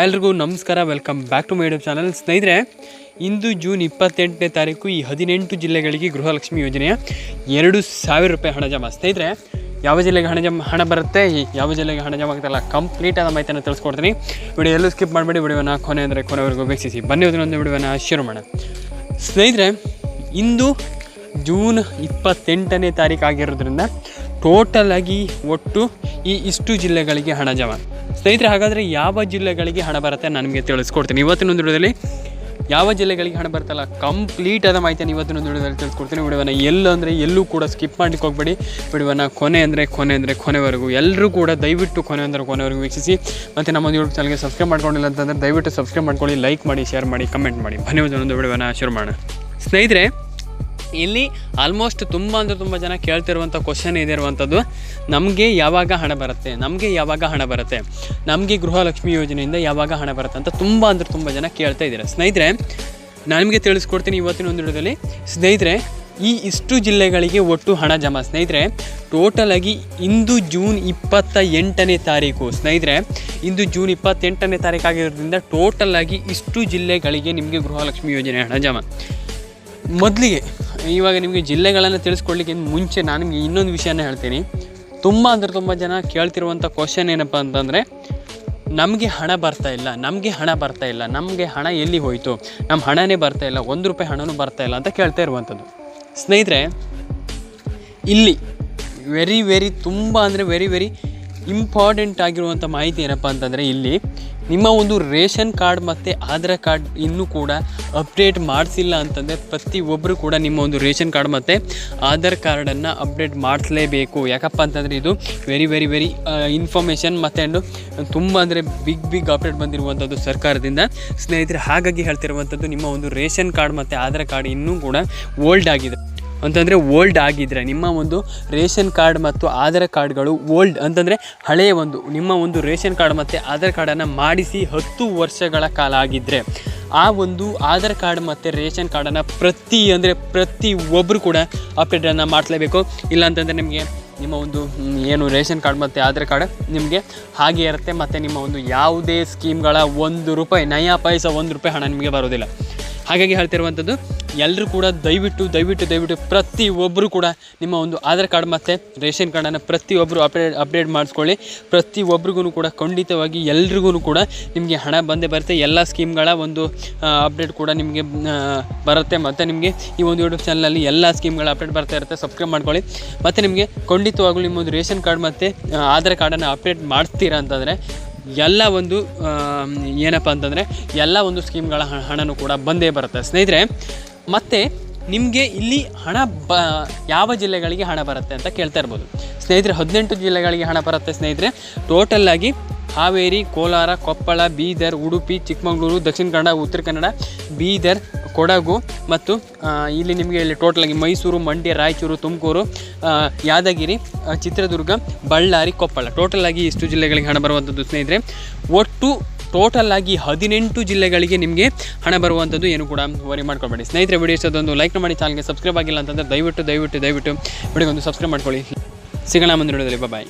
ಎಲ್ರಿಗೂ ನಮಸ್ಕಾರ welcome back to my channel ಸ್ನೇಹಿತರೆ, ಇಂದು ಜೂನ್ ಇಪ್ಪತ್ತೆಂಟನೇ ತಾರೀಕು ಈ ಹದಿನೆಂಟು ಜಿಲ್ಲೆಗಳಿಗೆ ಗೃಹಲಕ್ಷ್ಮಿ ಯೋಜನೆಯ ಎರಡು ಸಾವಿರ ರೂಪಾಯಿ ಹಣ ಜಮಾ. ಸ್ನೇಹಿತರೆ, ಯಾವ ಜಿಲ್ಲೆಗೆ ಹಣ ಜಮ, ಹಣ ಬರುತ್ತೆ? ಯಾವ ಜಿಲ್ಲೆಗೆ ಹಣ ಜಮಾ ಆಗ್ತಲ್ಲ? ಕಂಪ್ಲೀಟ್ ಆದ ಮಾಹಿತಿಯನ್ನು ತಿಳಿಸ್ಕೊಡ್ತೀನಿ. ವಿಡಿಯೋ ಎಲ್ಲೂ ಸ್ಕಿಪ್ ಮಾಡಬೇಡಿ. ವಿಡಿಯೋನ ಕೊನೆ ಅಂದರೆ ಕೊನೆವರೆಗೂ ವೀಕ್ಷಿಸಿ. ಬನ್ನಿ ಒಂದು ವಿಡಿಯೋನ ಶುರು ಮಾಡೋಣ. ಸ್ನೇಹಿತರೆ, ಇಂದು ಜೂನ್ ಇಪ್ಪತ್ತೆಂಟನೇ ತಾರೀಕು ಆಗಿರೋದ್ರಿಂದ ಟೋಟಲ್ ಆಗಿ ಒಟ್ಟು ಈ ಇಷ್ಟು ಜಿಲ್ಲೆಗಳಿಗೆ ಹಣ ಜಮಾ. ಸ್ನೇಹಿತರೆ, ಹಾಗಾದರೆ ಯಾವ ಜಿಲ್ಲೆಗಳಿಗೆ ಹಣ ಬರುತ್ತೆ ನನಗೆ ತಿಳಿಸ್ಕೊಡ್ತೀನಿ. ಇವತ್ತಿನ ಒಂದು ವಿಡಿಯೋದಲ್ಲಿ ಯಾವ ಜಿಲ್ಲೆಗಳಿಗೆ ಹಣ ಬರ್ತಲ್ಲ ಕಂಪ್ಲೀಟ್ ಆದ ಮಾಹಿತಿಯನ್ನು ಇವತ್ತಿನ ಒಂದು ವಿಡಿಯೋದಲ್ಲಿ ತಿಳಿಸ್ಕೊಡ್ತೀನಿ. ವಿಡಿಯೋನ ಎಲ್ಲೂ ಅಂದರೆ ಎಲ್ಲೂ ಕೂಡ ಸ್ಕಿಪ್ ಮಾಡಲಿಕ್ಕೆ ಹೋಗಬೇಡಿ. ವಿಡಿಯೋನ ಕೊನೆ ಅಂದರೆ ಕೊನೆ ಅಂದರೆ ಕೊನೆವರೆಗೂ ಎಲ್ಲರೂ ಕೂಡ ದಯವಿಟ್ಟು ಕೊನೆ ಅಂದರೆ ಕೊನೆವರೆಗೂ ವೀಕ್ಷಿಸಿ. ಮತ್ತು ನಮ್ಮ ಒಂದು ಯೂಟ್ಯೂಬ್ ಚಾನಲ್ಗೆ ಸಬ್ಸ್ಕ್ರೈಬ್ ಮಾಡ್ಕೊಂಡಿಲ್ಲ ಅಂತಂದರೆ ದಯವಿಟ್ಟು ಸಬ್ಸ್ಕ್ರೈಬ್ ಮಾಡ್ಕೊಳ್ಳಿ ಲೈಕ್ ಮಾಡಿ ಶೇರ್ ಮಾಡಿ ಕಮೆಂಟ್ ಮಾಡಿ. ಬನ್ನಿ ಒಂದು ವಿಡಿಯೋನ ಶುರು ಮಾಡೋಣ. ಸ್ನೇಹಿತರೆ ಇಲ್ಲಿ ಆಲ್ಮೋಸ್ಟ್ ತುಂಬ ಅಂದರೆ ತುಂಬ ಜನ ಕೇಳ್ತಿರುವಂಥ ಕ್ವಶನ್ ಏನಿರುವಂಥದ್ದು, ನಮಗೆ ಯಾವಾಗ ಹಣ ಬರುತ್ತೆ? ನಮಗೆ ಯಾವಾಗ ಹಣ ಬರುತ್ತೆ? ನಮಗೆ ಗೃಹಲಕ್ಷ್ಮಿ ಯೋಜನೆಯಿಂದ ಯಾವಾಗ ಹಣ ಬರುತ್ತೆ ಅಂತ ತುಂಬ ಅಂದರೆ ತುಂಬ ಜನ ಕೇಳ್ತಾ ಇದ್ದಾರೆ. ಸ್ನೇಹಿತರೆ ನಾನು ನಿಮಗೆ ತಿಳಿಸ್ಕೊಡ್ತೀನಿ ಇವತ್ತಿನ ಒಂದು ವಿಡಿಯೋದಲ್ಲಿ. ಸ್ನೇಹಿತರೆ, ಈ ಇಷ್ಟು ಜಿಲ್ಲೆಗಳಿಗೆ ಒಟ್ಟು ಹಣ ಜಮಾ. ಸ್ನೇಹಿತರೆ ಟೋಟಲ್ ಆಗಿ ಇಂದು ಜೂನ್ ಇಪ್ಪತ್ತ ಎಂಟನೇ ತಾರೀಕು. ಸ್ನೇಹಿತರೆ, ಇಂದು ಜೂನ್ ಇಪ್ಪತ್ತೆಂಟನೇ ತಾರೀಕು ಆಗಿರೋದ್ರಿಂದ ಟೋಟಲ್ ಆಗಿ ಇಷ್ಟು ಜಿಲ್ಲೆಗಳಿಗೆ ನಿಮಗೆ ಗೃಹಲಕ್ಷ್ಮಿ ಯೋಜನೆ ಹಣ ಜಮಾ. ಮೊದಲಿಗೆ ಇವಾಗ ನಿಮಗೆ ಜಿಲ್ಲೆಗಳನ್ನು ತಿಳಿಸ್ಕೊಡ್ಲಿಕ್ಕೆ ಮುಂಚೆ ನಾನು ನಿಮಗೆ ಇನ್ನೊಂದು ವಿಷಯನ ಹೇಳ್ತೀನಿ. ತುಂಬ ಅಂದರೆ ತುಂಬ ಜನ ಕೇಳ್ತಿರುವಂಥ ಕ್ವಶನ್ ಏನಪ್ಪ ಅಂತಂದರೆ, ನಮಗೆ ಹಣ ಬರ್ತಾ ಇಲ್ಲ, ನಮಗೆ ಹಣ ಬರ್ತಾ ಇಲ್ಲ, ನಮಗೆ ಹಣ ಎಲ್ಲಿ ಹೋಯಿತು ನಮ್ಮ ಹಣನೇ ಬರ್ತಾ ಇಲ್ಲ, ಒಂದು ರೂಪಾಯಿ ಹಣನೂ ಬರ್ತಾ ಇಲ್ಲ ಅಂತ ಕೇಳ್ತಾ ಇರುವಂಥದ್ದು ಸ್ನೇಹಿತರೆ, ಇಲ್ಲಿ ವೆರಿ ವೆರಿ ತುಂಬ ಅಂದರೆ ವೆರಿ ವೆರಿ ಇಂಪಾರ್ಟೆಂಟ್ ಆಗಿರುವಂಥ ಮಾಹಿತಿ ಏನಪ್ಪ ಅಂತಂದರೆ ಇಲ್ಲಿ ನಿಮ್ಮ ಒಂದು ರೇಷನ್ ಕಾರ್ಡ್ ಮತ್ತು ಆಧಾರ್ ಕಾರ್ಡ್ ಇನ್ನೂ ಕೂಡ ಅಪ್ಡೇಟ್ ಮಾಡಿಸಿಲ್ಲ ಅಂತಂದರೆ ಪ್ರತಿಯೊಬ್ಬರು ಕೂಡ ನಿಮ್ಮ ಒಂದು ರೇಷನ್ ಕಾರ್ಡ್ ಮತ್ತು ಆಧಾರ್ ಕಾರ್ಡನ್ನು ಅಪ್ಡೇಟ್ ಮಾಡಿಸಲೇಬೇಕು. ಯಾಕಪ್ಪ ಅಂತಂದರೆ ಇದು ವೆರಿ ವೆರಿ ವೆರಿ ಇನ್ಫಾರ್ಮೇಷನ್ ಮತ್ತು ತುಂಬ ಅಂದರೆ ಬಿಗ್ ಬಿಗ್ ಅಪ್ಡೇಟ್ ಬಂದಿರುವಂಥದ್ದು ಸರ್ಕಾರದಿಂದ. ಸ್ನೇಹಿತರೆ, ಹಾಗಾಗಿ ಹೇಳ್ತಿರುವಂಥದ್ದು ನಿಮ್ಮ ಒಂದು ರೇಷನ್ ಕಾರ್ಡ್ ಮತ್ತು ಆಧಾರ್ ಕಾರ್ಡ್ ಇನ್ನೂ ಕೂಡ ಓಲ್ಡ್ ಆಗಿದೆ. ಅಂತಂದರೆ ಓಲ್ಡ್ ಆಗಿದ್ದರೆ ನಿಮ್ಮ ಒಂದು ರೇಷನ್ ಕಾರ್ಡ್ ಮತ್ತು ಆಧಾರ್ ಕಾರ್ಡ್ಗಳು ಓಲ್ಡ್ ಅಂತಂದರೆ ಹಳೆಯ ಒಂದು, ನಿಮ್ಮ ಒಂದು ರೇಷನ್ ಕಾರ್ಡ್ ಮತ್ತು ಆಧಾರ್ ಕಾರ್ಡನ್ನು ಮಾಡಿಸಿ ಹತ್ತು ವರ್ಷಗಳ ಕಾಲ ಆಗಿದ್ದರೆ ಆ ಒಂದು ಆಧಾರ್ ಕಾರ್ಡ್ ಮತ್ತು ರೇಷನ್ ಕಾರ್ಡನ್ನು ಪ್ರತಿ ಅಂದರೆ ಪ್ರತಿ ಒಬ್ಬರು ಕೂಡ ಅಪ್ಡೇಟನ್ನು ಮಾಡಲೇಬೇಕು ಇಲ್ಲ ಅಂತಂದರೆ ನಿಮಗೆ ನಿಮ್ಮ ಒಂದು ಏನು ರೇಷನ್ ಕಾರ್ಡ್ ಮತ್ತು ಆಧಾರ್ ಕಾರ್ಡ್ ನಿಮಗೆ ಹಾಗೆ ಇರುತ್ತೆ, ಮತ್ತು ನಿಮ್ಮ ಒಂದು ಯಾವುದೇ ಸ್ಕೀಮ್ಗಳ ಒಂದು ರೂಪಾಯಿ, ನಯಾ ಪೈಸ ಒಂದು ರೂಪಾಯಿ ಹಣ ನಿಮಗೆ ಬರೋದಿಲ್ಲ. ಹಾಗಾಗಿ ಹೇಳ್ತಿರುವಂಥದ್ದು ಎಲ್ಲರೂ ಕೂಡ ದಯವಿಟ್ಟು ದಯವಿಟ್ಟು ದಯವಿಟ್ಟು ಪ್ರತಿಯೊಬ್ಬರು ಕೂಡ ನಿಮ್ಮ ಒಂದು ಆಧಾರ್ ಕಾರ್ಡ್ ಮತ್ತು ರೇಷನ್ ಕಾರ್ಡನ್ನು ಪ್ರತಿಯೊಬ್ಬರು ಅಪ್ಡೇಟ್ ಅಪ್ಡೇಟ್ ಮಾಡಿಸ್ಕೊಳ್ಳಿ. ಪ್ರತಿಯೊಬ್ಬರಿಗೂ ಕೂಡ ಖಂಡಿತವಾಗಿ ಎಲ್ರಿಗೂ ಕೂಡ ನಿಮಗೆ ಹಣ ಬಂದೇ ಬರುತ್ತೆ. ಎಲ್ಲ ಸ್ಕೀಮ್ಗಳ ಒಂದು ಅಪ್ಡೇಟ್ ಕೂಡ ನಿಮಗೆ ಬರುತ್ತೆ. ಮತ್ತು ನಿಮಗೆ ಈ ಒಂದು ಯೂಟ್ಯೂಬ್ ಚಾನಲಲ್ಲಿ ಎಲ್ಲ ಸ್ಕೀಮ್ಗಳ ಅಪ್ಡೇಟ್ ಬರ್ತಾ ಇರುತ್ತೆ. ಸಬ್ಸ್ಕ್ರೈಬ್ ಮಾಡ್ಕೊಳ್ಳಿ. ಮತ್ತು ನಿಮಗೆ ಖಂಡಿತವಾಗಲೂ ನಿಮ್ಮ ಒಂದು ರೇಷನ್ ಕಾರ್ಡ್ ಮತ್ತು ಆಧಾರ್ ಕಾರ್ಡನ್ನು ಅಪ್ಡೇಟ್ ಮಾಡಿಸ್ತೀರಾ ಅಂತಂದರೆ, ಎಲ್ಲ ಒಂದು ಏನಪ್ಪ ಅಂತಂದರೆ, ಎಲ್ಲ ಒಂದು ಸ್ಕೀಮ್ಗಳ ಹಣನೂ ಕೂಡ ಬಂದೇ ಬರುತ್ತೆ. ಸ್ನೇಹಿತರೆ ಮತ್ತು ನಿಮಗೆ ಇಲ್ಲಿ ಹಣ ಬ, ಯಾವ ಜಿಲ್ಲೆಗಳಿಗೆ ಹಣ ಬರುತ್ತೆ ಅಂತ ಕೇಳ್ತಾ ಇರ್ಬೋದು. ಸ್ನೇಹಿತರೆ, ಹದಿನೆಂಟು ಜಿಲ್ಲೆಗಳಿಗೆ ಹಣ ಬರುತ್ತೆ ಸ್ನೇಹಿತರೆ. ಟೋಟಲ್ಲಾಗಿ ಹಾವೇರಿ, ಕೋಲಾರ, ಕೊಪ್ಪಳ, ಬೀದರ್, ಉಡುಪಿ, ಚಿಕ್ಕಮಗಳೂರು, ದಕ್ಷಿಣ ಕನ್ನಡ, ಉತ್ತರ ಕನ್ನಡ, ಬೀದರ್, ಕೊಡಗು ಮತ್ತು ಇಲ್ಲಿ ನಿಮಗೆ ಇಲ್ಲಿ ಟೋಟಲಾಗಿ ಮೈಸೂರು, ಮಂಡ್ಯ, ರಾಯಚೂರು, ತುಮಕೂರು ಯಾದಗಿರಿ, ಚಿತ್ರದುರ್ಗ, ಬಳ್ಳಾರಿ, ಕೊಪ್ಪಳ. ಟೋಟಲಾಗಿ ಇಷ್ಟು ಜಿಲ್ಲೆಗಳಿಗೆ ಹಣ ಬರುವಂಥದ್ದು ಸ್ನೇಹಿತರೆ. ಒಟ್ಟು ಟೋಟಲ್ ಆಗಿ ಹದಿನೆಂಟು ಜಿಲ್ಲೆಗಳಿಗೆ ನಿಮಗೆ ಹಣ ಬರುವಂಥದ್ದು ಏನು ಕೂಡ ವರಿ ಮಾಡ್ಕೊಳ್ಬೇಡಿ ಸ್ನೇಹಿತರೆ ವಿಡಿಯೋ ಇಷ್ಟೊಂದು ಲೈಕ್ ಮಾಡಿ ಚಾನಲ್ಗೆ ಸಬ್ಸ್ಕ್ರೈಬ್ ಆಗಿಲ್ಲ ಅಂತಂದರೆ ದಯವಿಟ್ಟು ದಯವಿಟ್ಟು ದಯವಿಟ್ಟು ವಿಡಿಯೋಗೊಂದು ಸಬ್ಸ್ಕ್ರೈಬ್ ಮಾಡ್ಕೊಳ್ಳಿ. ಸಿಗೋಣ ಮುಂದೆ ಬಾಯ್